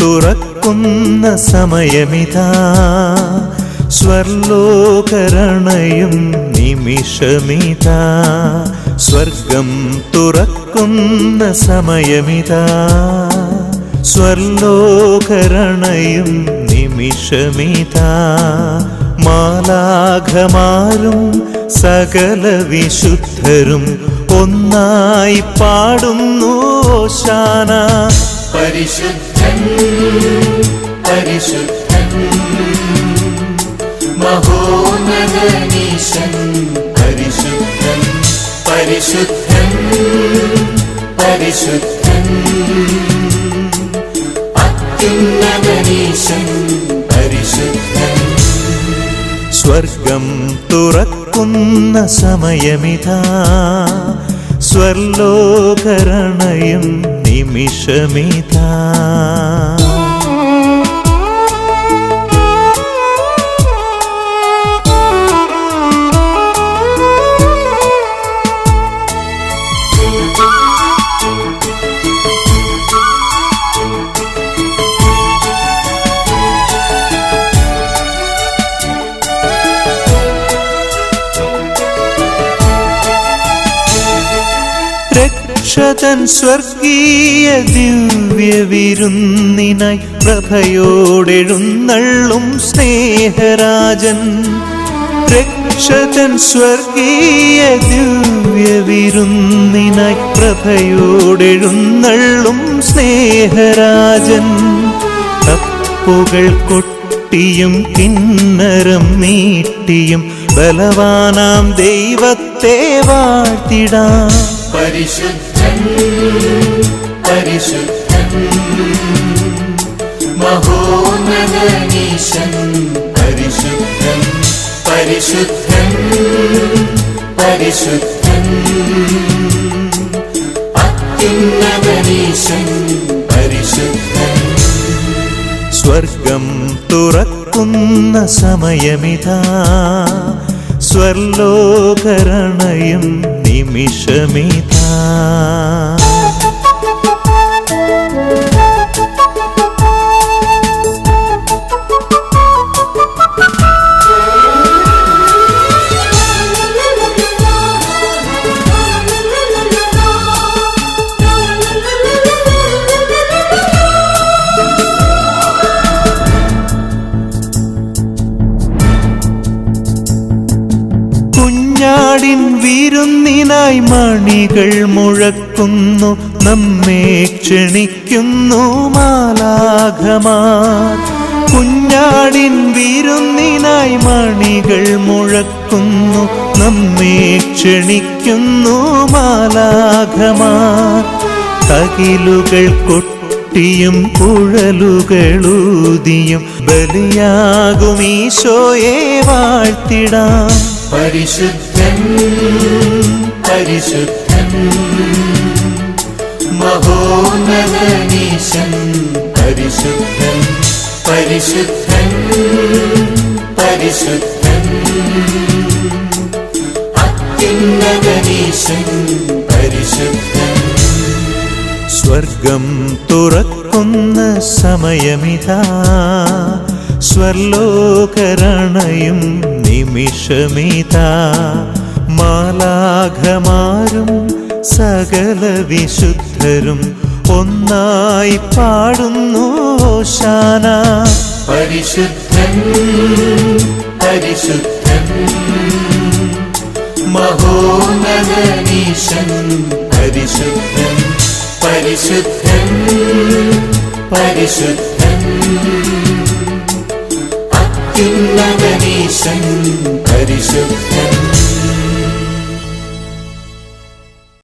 തുറക്കുന്ന സമയമിതാ. സ്വർലോകരണയും നിമിഷമിതാ. സ്വർഗം തുറക്കുന്ന സമയമിതാ. സ്വർലോകരണയും നിമിഷമിതാ. മാലാഘമാരും സകല വിശുദ്ധരും ഒന്നായി പാടുന്നു ഓശാന. പരിശുദ്ധൻ പരിശുദ്ധൻ. മഹോന്നതനീശൻ പരിശുദ്ധൻ പരിശുദ്ധൻ പരിശുദ്ധൻ. അത്യുന്നതനീശൻ പരിശുദ്ധൻ. സ്വർഗം തുറക്കുന്ന സമയമിതാ. സ്വർലോകരണയും നിമിഷമിതാ? രക്ഷതൻ സ്വർഗീയ ദിവ്യ വിരുന്നിനായി പ്രഭയോടെഴുന്നള്ളും സ്നേഹരാജൻ. രക്ഷതൻ സ്വർഗീയ ദിവ്യ വിരുന്നിനായി പ്രഭയോടെഴുന്നള്ളും സ്നേഹരാജൻ. തപ്പുകൾ കൊട്ടിയും കിന്നരം നീട്ടിയും ബലവാനാം ദൈവത്തെ വാഴ്ത്തിടാം. പരിശുദ്ധൻ പരിശുദ്ധൻ പരിശുദ്ധൻ പരിശുദ്ധൻ പരിശുദ്ധൻ പരിശുദ്ധൻ സ്വർഗം തുറക്കുന്ന സമയമിതാ. സ്വർലോകരണയും നിമിഷമിതാ. കുഞ്ഞാടിൻ വിരുന്നിനായി മണികൾ മുഴക്കുന്നു നമ്മെ ക്ഷണിക്കുന്നു മാലാഘമാർ കുഞ്ഞാടിൻ വിരുന്നിനായി മണികൾ മുഴക്കുന്നു നമ്മെ ക്ഷണിക്കുന്നു മാലാഘമാർ തകിലുകൾ കൊട്ടിയും കുഴലുകളൂതിയും ബലിയാകും ഈശോയെ വാഴ്ത്തിടാം. പരിശുദ്ധൻ പരിശുദ്ധൻ പരിശുദ്ധൻ പരിശുദ്ധൻ പരിശുദ്ധൻ പരിശുദ്ധൻ സ്വർഗം തുറക്കുന്ന സമയമിതാ. സ്വർലോകരണയും നിമിഷമിതാ. മാലാഘമാരും സകല വിശുദ്ധരും ഒന്നായി പാടുന്നു ഓശാന പരിശുദ്ധൻ പരിശുദ്ധൻ മഹോനീശൻ പരിശുദ്ധൻ പരിശുദ്ധൻ പരിശുദ്ധൻ അത്യുന്നതനീശൻ പരിശുദ്ധൻ.